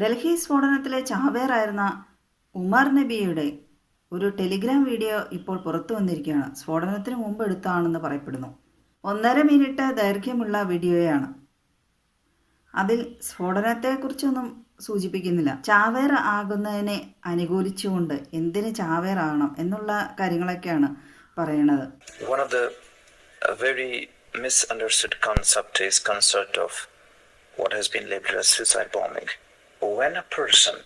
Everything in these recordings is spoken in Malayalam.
ഡൽഹി സ്ഫോടനത്തിലെ ചാവേറായിരുന്ന ഉമർ നബിയുടെ ഒരു ടെലിഗ്രാം വീഡിയോ ഇപ്പോൾ പുറത്തു വന്നിരിക്കുകയാണ്. സ്ഫോടനത്തിന് മുമ്പ് എടുത്താണെന്ന് പറയപ്പെടുന്നു. ഒന്നര മിനിറ്റ് ദൈർഘ്യമുള്ള വീഡിയോയാണ്. അതിൽ സ്ഫോടനത്തെക്കുറിച്ചൊന്നും സൂചിപ്പിക്കുന്നില്ല. ചാവേർ ആകുന്നതിനെ അനുകൂലിച്ചുകൊണ്ട് എന്തിന് ചാവേർ ആകണം എന്നുള്ള കാര്യങ്ങളൊക്കെയാണ് പറയണത്. Misunderstood concept is concept of what has been labeled as suicide bombing. When a person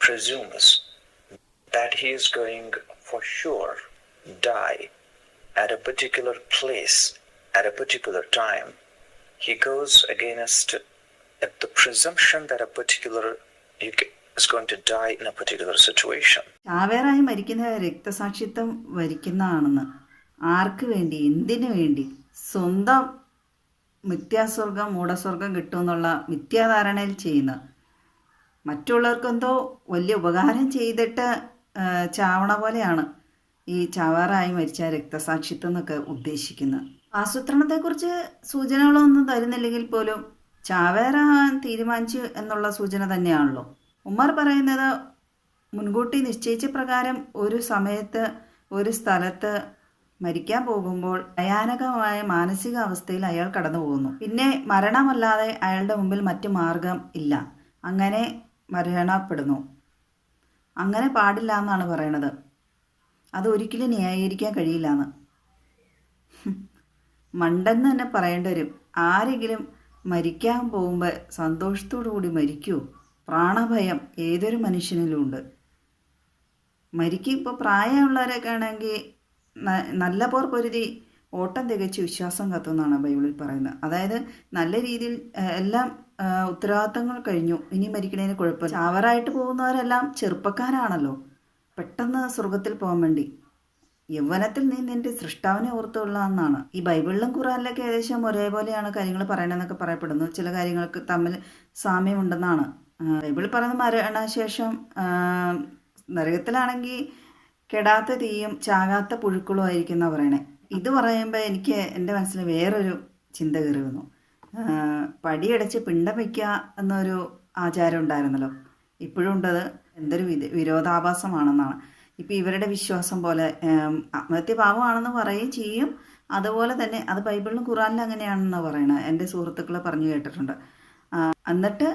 presumes that he is going for sure die at a particular place at a particular time, he goes against the presumption that a particular is going to die in a particular situation. ചാവേറായി മരിക്കുന്ന രക്തസാക്ഷിത്വം വരിക്കുന്നതാണെന്ന് ആർക്ക് വേണ്ടി എന്തിനു വേണ്ടി സ്വന്തം മിഥ്യാസ്വർഗം മൂഢസ്വർഗം കിട്ടുമെന്നുള്ള മിഥ്യാധാരണയിൽ ചെയ്യുന്ന മറ്റുള്ളവർക്കെന്തോ വലിയ ഉപകാരം ചെയ്തിട്ട് ചാവണ പോലെയാണ് ഈ ചാവാറായി മരിച്ച രക്തസാക്ഷിത്വം എന്നൊക്കെ ഉദ്ദേശിക്കുന്നത്. ആസൂത്രണത്തെക്കുറിച്ച് സൂചനകളൊന്നും തരുന്നില്ലെങ്കിൽ പോലും ചാവേറാൻ തീരുമാനിച്ചു എന്നുള്ള സൂചന തന്നെയാണല്ലോ. ഉമ്മർ പറയുന്നത് മുൻകൂട്ടി നിശ്ചയിച്ച പ്രകാരം ഒരു സമയത്ത് ഒരു സ്ഥലത്ത് മരിക്കാൻ പോകുമ്പോൾ ഭയാനകമായ മാനസികാവസ്ഥയിൽ അയാൾ കടന്നു പോകുന്നു പിന്നെ മരണമല്ലാതെ അയാളുടെ മുമ്പിൽ മറ്റു മാർഗം ഇല്ല. അങ്ങനെ മരണപ്പെടുന്നു. അങ്ങനെ പാടില്ല എന്നാണ് പറയണത്. അത് ഒരിക്കലും ന്യായീകരിക്കാൻ കഴിയില്ല എന്ന് മണ്ടെന്ന് തന്നെ പറയേണ്ടി വരും. ആരെങ്കിലും മരിക്കാൻ പോകുമ്പോൾ സന്തോഷത്തോടു കൂടി മരിക്കൂ. പ്രാണഭയം ഏതൊരു മനുഷ്യനിലും ഉണ്ട്. മരിക്കും ഇപ്പോൾ പ്രായമുള്ളവരൊക്കെ ആണെങ്കിൽ നല്ല പോർ പൊരുതി ഓട്ടം തികച്ച് വിശ്വാസം കത്തുന്നതാണ് ബൈബിളിൽ പറയുന്നത്. അതായത് നല്ല രീതിയിൽ എല്ലാം ഉത്തരവാദിത്തങ്ങൾ കഴിഞ്ഞു. ഇനി മരിക്കണേന് കുഴപ്പമില്ല. ചാവറായിട്ട് പോകുന്നവരെല്ലാം ചെറുപ്പക്കാരാണല്ലോ. പെട്ടെന്ന് സ്വർഗത്തിൽ പോകാൻ വേണ്ടി. യൗവനത്തിൽ നീ നിന്റെ സൃഷ്ടാവിനെ ഓർത്തുള്ള എന്നാണ്. ഈ ബൈബിളിലും ഖുറാനിലൊക്കെ ഏകദേശം ഒരേപോലെയാണ് കാര്യങ്ങൾ പറയണമെന്നൊക്കെ പറയപ്പെടുന്നു. ചില കാര്യങ്ങൾക്ക് തമ്മിൽ സാമ്യമുണ്ടെന്നാണ്. ബൈബിളിൽ പറയുന്ന മരണശേഷം നരകത്തിലാണെങ്കിൽ കെടാത്ത തീയും ചാകാത്ത പുഴുക്കളും ആയിരിക്കും എന്നാണ് പറയണേ. ഇത് പറയുമ്പോൾ എനിക്ക് എന്റെ മനസ്സിൽ വേറൊരു ചിന്ത കയറി വന്നു. പടിയടച്ച് പിണ്ടം വയ്ക്കുക എന്നൊരു ആചാരം ഉണ്ടായിരുന്നല്ലോ. ഇപ്പോഴും ഉണ്ടത് എന്തൊരു വിരോധാഭാസമാണെന്നാണ്. ഇപ്പം ഇവരുടെ വിശ്വാസം പോലെ ആത്മഹത്യ പാപമാണെന്ന് പറയുകയും ചെയ്യും. അതുപോലെ തന്നെ അത് ബൈബിളിലും ഖുറാനിലും അങ്ങനെയാണെന്ന് പറയണത്. എന്റെ സുഹൃത്തുക്കൾ പറഞ്ഞു കേട്ടിട്ടുണ്ട്. എന്നിട്ട്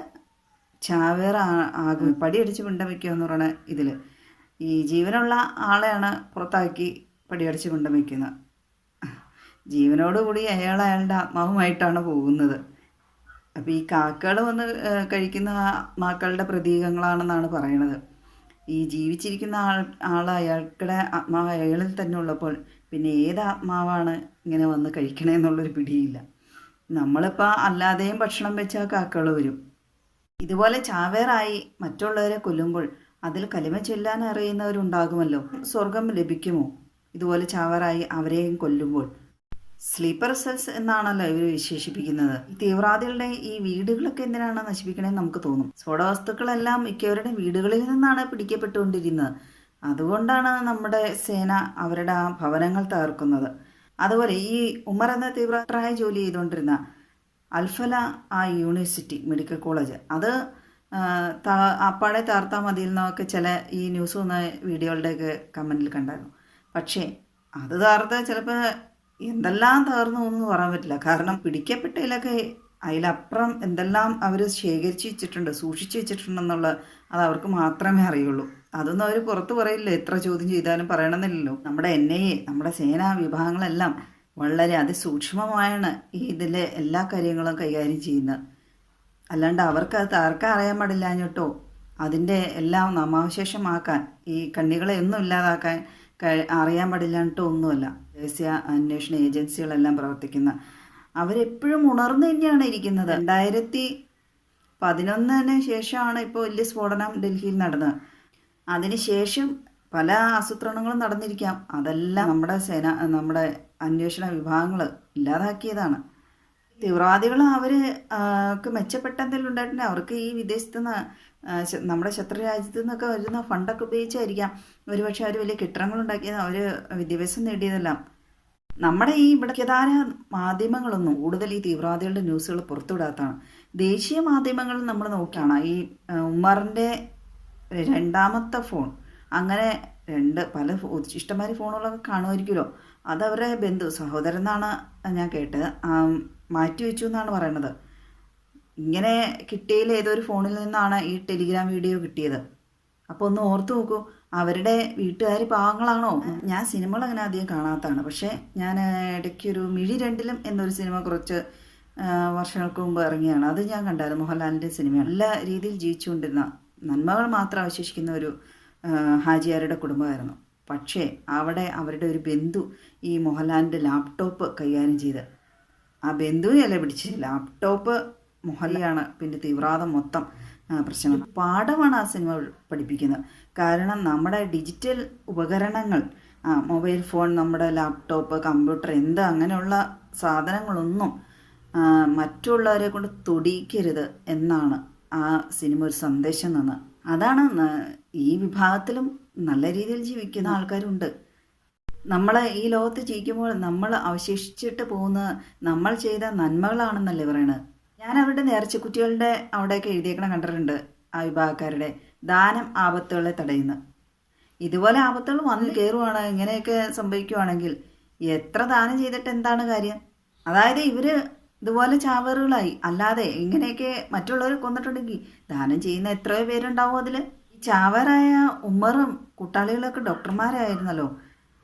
ചാവേർ ആകും പടിയടിച്ച് പിണ്ടം വയ്ക്കുക എന്ന് പറയുന്ന ഇതിൽ ഈ ജീവനുള്ള ആളെയാണ് പുറത്താക്കി പടിയടിച്ച് പിണ്ടം വയ്ക്കുന്നത്. ജീവനോടുകൂടി അയാൾ അയാളുടെ ആത്മാവുമായിട്ടാണ് പോകുന്നത്. അപ്പോൾ ഈ കാക്കകൾ വന്ന് കഴിക്കുന്ന ആത്മാക്കളുടെ പ്രതീകങ്ങളാണെന്നാണ് പറയണത്. ഈ ജീവിച്ചിരിക്കുന്ന ആൾ ആൾ അയാൾക്കുടെ ആത്മാവ് അയാളിൽ തന്നെ ഉള്ളപ്പോൾ പിന്നെ ഏത് ആത്മാവാണ് ഇങ്ങനെ വന്ന് കഴിക്കണമെന്നുള്ളൊരു പിടിയില്ല. നമ്മളിപ്പോൾ അല്ലാതെയും ഭക്ഷണം വെച്ചാൽ കാക്കകൾ വരും. ഇതുപോലെ ചാവേറായി മറ്റുള്ളവരെ കൊല്ലുമ്പോൾ അതിൽ കലിമ ചൊല്ലാൻ അറിയുന്നവരുണ്ടാകുമല്ലോ. സ്വർഗം ലഭിക്കുമോ? ഇതുപോലെ ചാവറായി അവരെയും കൊല്ലുമ്പോൾ സ്ലീപ്പർ സെൽസ് എന്നാണല്ലോ ഇവർ വിശേഷിപ്പിക്കുന്നത്. തീവ്രവാദികളുടെ ഈ വീടുകളൊക്കെ എന്തിനാണ് നശിപ്പിക്കണേന്ന് നമുക്ക് തോന്നും. സ്ഫോടവസ്തുക്കളെല്ലാം മിക്കവരുടെ വീടുകളിൽ നിന്നാണ് പിടിക്കപ്പെട്ടുകൊണ്ടിരുന്നത് അതുകൊണ്ടാണ് നമ്മുടെ സേന അവരുടെ ആ ഭവനങ്ങൾ തകർക്കുന്നത്. അതുപോലെ ഈ ഉമർ എന്ന തീവ്രമായ ജോലി ചെയ്തുകൊണ്ടിരുന്ന അൽഫല ആ യൂണിവേഴ്സിറ്റി മെഡിക്കൽ കോളേജ്. അത് അപ്പാടെ താർത്താ മതിയിൽ നിന്നൊക്കെ ചില ഈ ന്യൂസ് വന്ന വീഡിയോകളുടെയൊക്കെ കമന്റിൽ കണ്ടായിരുന്നു. പക്ഷേ അത് താർത്ത് ചിലപ്പോൾ എന്തെല്ലാം തകർന്നു എന്ന് പറയാൻ പറ്റില്ല. കാരണം പിടിക്കപ്പെട്ടതിലൊക്കെ അതിലപ്പുറം എന്തെല്ലാം അവർ ശേഖരിച്ച് വെച്ചിട്ടുണ്ട് സൂക്ഷിച്ചു വെച്ചിട്ടുണ്ടെന്നുള്ള അത് അവർക്ക് മാത്രമേ അറിയുള്ളൂ. അതൊന്നും അവർ പുറത്ത് പറയില്ല? എത്ര ചോദ്യം ചെയ്താലും പറയണമെന്നില്ലല്ലോ. നമ്മുടെ എൻ ഐ എ നമ്മുടെ സേനാ വിഭാഗങ്ങളെല്ലാം വളരെ അതിസൂക്ഷ്മമായാണ് ഈ ഇതിലെ എല്ലാ കാര്യങ്ങളും കൈകാര്യം ചെയ്യുന്നത്. അല്ലാണ്ട് അവർക്ക് അത് ആർക്കും അറിയാൻ പാടില്ലാഞ്ഞിട്ടോ അതിന്റെ എല്ലാം നാമാവശേഷമാക്കാൻ ഈ കണ്ണികളെ ഒന്നും ഇല്ലാതാക്കാൻ അറിയാൻ പാടില്ലാഞ്ഞിട്ടോ ഒന്നുമല്ല. രഹസ്യ അന്വേഷണ ഏജൻസികളെല്ലാം പ്രവർത്തിക്കുന്ന. അവരെപ്പോഴും ഉണർന്നു തന്നെയാണ് ഇരിക്കുന്നത്. രണ്ടായിരത്തി പതിനൊന്നിന് ശേഷമാണ് ഇപ്പോൾ വലിയ സ്ഫോടനം ഡൽഹിയിൽ നടന്നത്. അതിനുശേഷം പല ആസൂത്രണങ്ങളും നടന്നിരിക്കാം. അതെല്ലാം നമ്മുടെ സേന നമ്മുടെ അന്വേഷണ വിഭാഗങ്ങൾ ഇല്ലാതാക്കിയതാണ്. തീവ്രവാദികൾ അവർ ക്ക് മെച്ചപ്പെട്ട എന്തെങ്കിലും ഉണ്ടായിട്ടുണ്ടെങ്കിൽ അവർക്ക് ഈ വിദേശത്ത് നിന്ന് നമ്മുടെ ശത്രു രാജ്യത്തു നിന്നൊക്കെ വരുന്ന ഫണ്ടൊക്കെ ഉപയോഗിച്ചായിരിക്കാം. ഒരുപക്ഷെ അവർ വലിയ കെട്ടിടങ്ങളുണ്ടാക്കിയത് അവർ വിദ്യാഭ്യാസം നേടിയതെല്ലാം. നമ്മുടെ ഈ ഇവിടേക്കധാര മാധ്യമങ്ങളൊന്നും കൂടുതൽ ഈ തീവ്രവാദികളുടെ ന്യൂസുകൾ പുറത്തുവിടാത്തതാണ്. ദേശീയ മാധ്യമങ്ങൾ നമ്മൾ നോക്കുകയാണ് ഈ ഉമ്മറിന്റെ രണ്ടാമത്തെ ഫോൺ. അങ്ങനെ രണ്ട് പല ഇഷ്ടംമാതിരി ഫോണുകളൊക്കെ കാണുമായിരിക്കുമല്ലോ. അതവരുടെ ബന്ധു സഹോദരൻ എന്നാണ് ഞാൻ കേട്ടത്. മാറ്റി വെച്ചു എന്നാണ് പറയുന്നത് ഇങ്ങനെ കിട്ടിയതിൽ ഏതൊരു ഫോണിൽ നിന്നാണ് ഈ ടെലിഗ്രാം വീഡിയോ കിട്ടിയത്. അപ്പോൾ ഒന്ന് ഓർത്തു നോക്കൂ അവരുടെ വീട്ടുകാർ പാവങ്ങളാണോ? ഞാൻ സിനിമകൾ അങ്ങനെ അധികം കാണാത്തതാണ്. പക്ഷേ ഞാൻ ഇടയ്ക്ക് ഒരു മിഴി രണ്ടിലും എന്നൊരു സിനിമ കുറച്ച് വർഷങ്ങൾക്ക് മുമ്പ് ഇറങ്ങിയാണ് അത് ഞാൻ കണ്ടായിരുന്നു മോഹൻലാലിന്റെ സിനിമയാണ്. നല്ല രീതിയിൽ ജീവിച്ചുകൊണ്ടിരുന്ന നന്മകൾ മാത്രം അവശേഷിക്കുന്ന ഒരു ഹാജിയാരുടെ കുടുംബമായിരുന്നു. പക്ഷേ അവിടെ അവരുടെ ഒരു ബന്ധു ഈ മോഹൻലാലിന്റെ ലാപ്ടോപ്പ് കൈകാര്യം ചെയ്ത് ആ ബന്ധു ബന്ധുവിനെയല്ല പിടിച്ച് ലാപ്ടോപ്പ് മോഹൻലാണ് പിന്നെ തീവ്രവാദം മൊത്തം പ്രശ്നം. പാഠമാണ് ആ സിനിമ പഠിപ്പിക്കുന്നത്. കാരണം നമ്മുടെ ഡിജിറ്റൽ ഉപകരണങ്ങൾ മൊബൈൽ ഫോൺ നമ്മുടെ ലാപ്ടോപ്പ് കമ്പ്യൂട്ടർ എന്ത് അങ്ങനെയുള്ള സാധനങ്ങളൊന്നും മറ്റുള്ളവരെ കൊണ്ട് തൊടിയിക്കരുത് എന്നാണ് ആ സിനിമ ഒരു സന്ദേശം തന്നത്. അതാണ് ഈ വിഭാഗത്തിലും നല്ല രീതിയിൽ ജീവിക്കുന്ന ആൾക്കാരുണ്ട്. നമ്മൾ ഈ ലോകത്ത് ജീവിക്കുമ്പോൾ നമ്മൾ അവശേഷിച്ചിട്ട് പോകുന്ന നമ്മൾ ചെയ്ത നന്മകളാണെന്നല്ലേ പറയണത്? ഞാൻ അവരുടെ കുട്ടികളുടെ അവിടെയൊക്കെ എഴുതിയേക്കണം കണ്ടിട്ടുണ്ട് ആ വിഭാഗക്കാരുടെ. ദാനം ആപത്തുകളെ തടയുന്നു. ഇതുപോലെ ആപത്തുകൾ വന്ന് കയറുവാണ് ഇങ്ങനെയൊക്കെ സംഭവിക്കുവാണെങ്കിൽ എത്ര ദാനം ചെയ്തിട്ട് എന്താണ് കാര്യം? അതായത് ഇവർ ഇതുപോലെ ചാവറുകളായി. അല്ലാതെ ഇങ്ങനെയൊക്കെ മറ്റുള്ളവരെ കൊന്നിട്ടുണ്ടെങ്കിൽ ദാനം ചെയ്യുന്ന എത്രയോ പേരുണ്ടാവും അതിൽ ഈ ചാവറായ ഉമ്മറും കൂട്ടാളികളൊക്കെ ഡോക്ടർമാരായിരുന്നല്ലോ.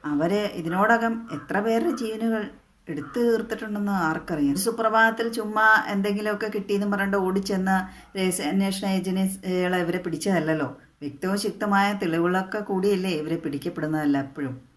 അവർ ഇതിനോടകം എത്ര പേരുടെ ജീവനുകൾ എടുത്തു തീർത്തിട്ടുണ്ടെന്ന് ആർക്കറിയാം. സുപ്രഭാതത്തിൽ ചുമ്മാ എന്തെങ്കിലുമൊക്കെ കിട്ടിയെന്ന് പറഞ്ഞിട്ട് ഓടിച്ചെന്ന് രഹസ്യാന്വേഷണ ഏജൻസികളെ ഇവരെ പിടിച്ചതല്ലല്ലോ. വ്യക്തവും ശക്തമായ തെളിവുകളൊക്കെ കൂടിയല്ലേ ഇവരെ പിടിക്കപ്പെടുന്നതല്ല എപ്പോഴും.